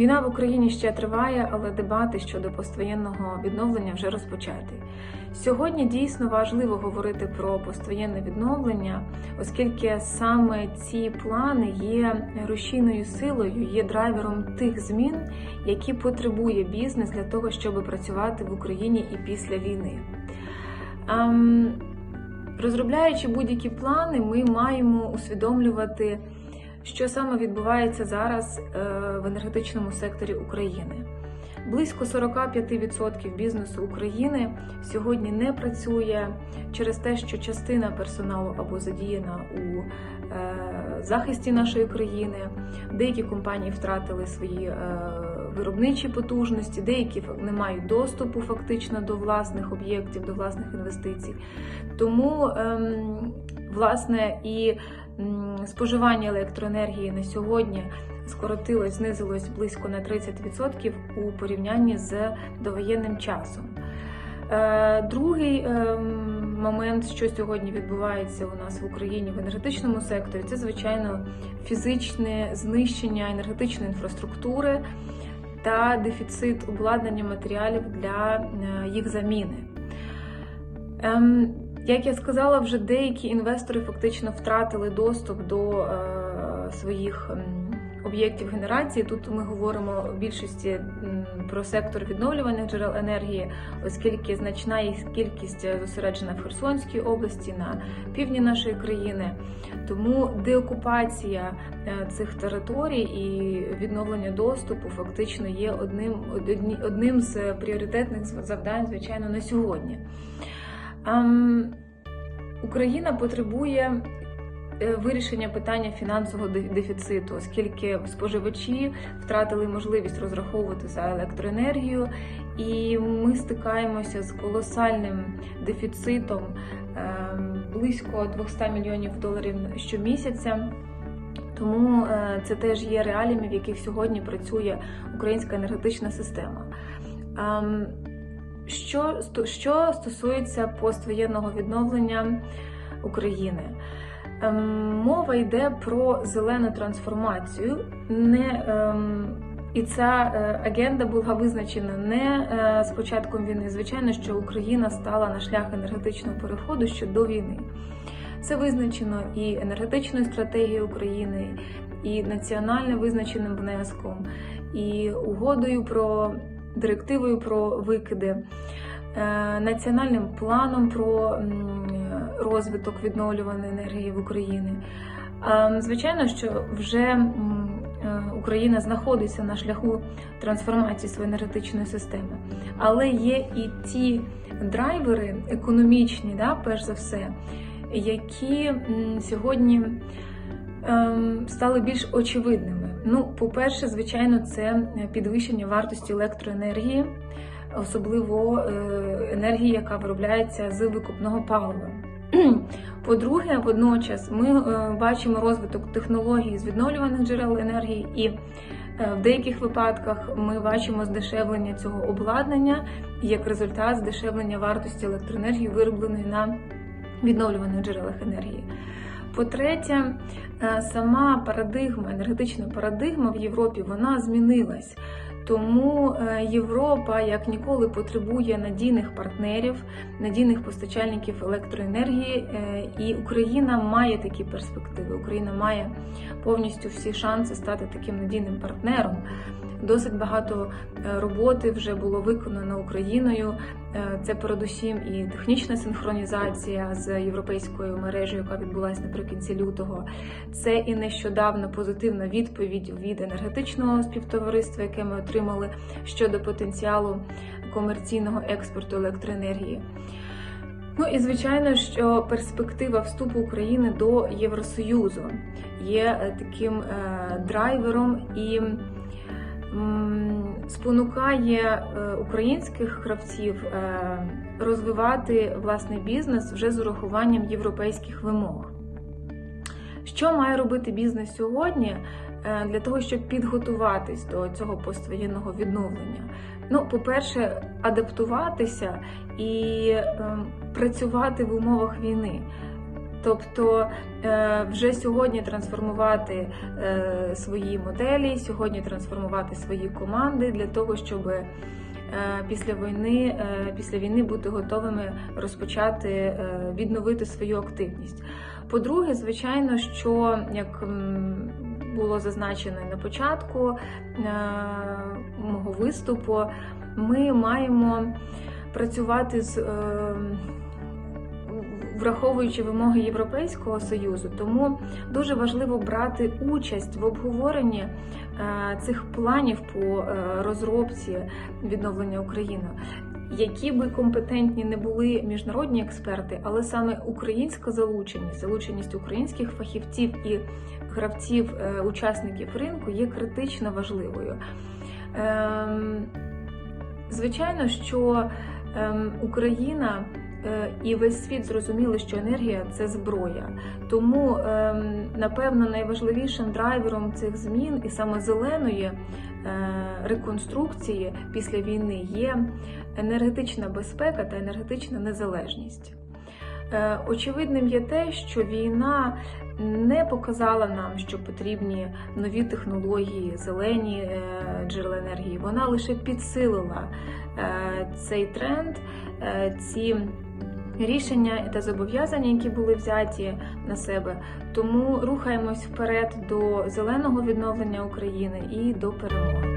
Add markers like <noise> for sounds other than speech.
Війна в Україні ще триває, але дебати щодо поствоєнного відновлення вже розпочаті. Сьогодні дійсно важливо говорити про поствоєнне відновлення, оскільки саме ці плани є рушійною силою, є драйвером тих змін, які потребує бізнес для того, щоб працювати в Україні і після війни. Ем, Розробляючи будь-які плани, ми маємо усвідомлювати, що саме відбувається зараз е, в енергетичному секторі України. Близько 45% бізнесу України сьогодні не працює через те, що частина персоналу або задіяна у е, захисті нашої країни. Деякі компанії втратили свої е, виробничі потужності, деякі не мають доступу фактично до власних об'єктів, до власних інвестицій. Тому, ем, власне, і споживання електроенергії на сьогодні скоротилось, знизилось близько на 30% у порівнянні з довоєнним часом. Е, Другий ем, момент, що сьогодні відбувається у нас в Україні в енергетичному секторі, це звичайно фізичне знищення енергетичної інфраструктури та дефіцит обладнання матеріалів для е, їх заміни. Ем, Як я сказала, вже деякі інвестори фактично втратили доступ до е, своїх об'єктів генерації. Тут ми говоримо в більшості про сектор відновлюваних джерел енергії, оскільки значна їх кількість зосереджена в Херсонській області на півдні нашої країни. Тому деокупація е, цих територій і відновлення доступу фактично є одним, одним з пріоритетних завдань, звичайно, на сьогодні. Ем, Україна потребує вирішення питання фінансового дефіциту, оскільки споживачі втратили можливість розраховувати за електроенергію, і ми стикаємося з колосальним дефіцитом ем, близько 200 мільйонів доларів щомісяця. Тому е, це теж є реаліями, в яких сьогодні працює українська енергетична система. Ем, Що, що стосується поствоєнного відновлення України, мова йде про зелену трансформацію. Не, ем, і ця е, агенда була визначена не е, з початком війни. Звичайно, що Україна стала на шлях енергетичного переходу ще до війни. Це визначено і енергетичною стратегією України, і національно визначеним внеском, і угодою про директивою про викиди, е, національним планом про розвиток відновлюваної енергії в Україні. Е, Звичайно, що вже е, Україна знаходиться на шляху трансформації своєї енергетичної системи, але є і ті драйвери економічні, да, перш за все, які сьогодні ем, стали більш очевидними. Ну, по-перше, звичайно, це підвищення вартості електроенергії, особливо е, енергії, яка виробляється з викопного палива. <clears throat> По-друге, водночас ми е, бачимо розвиток технологій з відновлюваних джерел енергії, і е, в деяких випадках ми бачимо здешевлення цього обладнання як результат здешевлення вартості електроенергії, виробленої на відновлюваних джерелах енергії. По-третє, е, сама парадигма, енергетична парадигма в Європі вона змінилась. Тому е, Європа як ніколи потребує надійних партнерів, надійних постачальників електроенергії, е, і Україна має такі перспективи. Україна має повністю всі шанси стати таким надійним партнером. Досить багато е, роботи вже було виконано Україною. Е, Це передусім і технічна синхронізація з європейською мережею, яка відбулася наприкінці лютого. Це і нещодавно позитивна відповідь від енергетичного співтовариства, яке ми отримали щодо потенціалу комерційного експорту електроенергії. Ну і звичайно, що перспектива вступу України до Євросоюзу є е, таким драйвером і спонукає е, українських кравців е, розвивати власний бізнес вже з урахуванням європейських вимог. Що має робити бізнес сьогодні е, для того, щоб підготуватись до цього поствоєнного відновлення? Ну, по-перше, адаптуватися і е, працювати в умовах війни. Тобто е, вже сьогодні трансформувати е, свої моделі, сьогодні трансформувати свої команди для того, щоб е, після війни, після війни бути готовими розпочати відновити свою активність. По-друге, звичайно, що як було зазначено на початку мого виступу, ми маємо працювати з. Враховуючи вимоги Європейського союзу, тому дуже важливо брати участь в обговоренні е, цих планів по е, розробці відновлення України. Які би компетентні не були міжнародні експерти, але саме українська залученість, залученість українських фахівців і гравців, е, учасників ринку є критично важливою. Ем, Звичайно, що ем, Україна і весь світ зрозуміли, що енергія це зброя. Тому, ем, напевно, найважливішим драйвером цих змін і саме зеленої е, реконструкції після війни є енергетична безпека та енергетична незалежність. Е, Очевидним є те, що війна не показала нам, що потрібні нові технології, зелені е, джерела енергії. Вона лише підсилила е, цей тренд, ці рішення та зобов'язання, які були взяті на себе. Тому рухаємось вперед до зеленого відновлення України і до перемоги.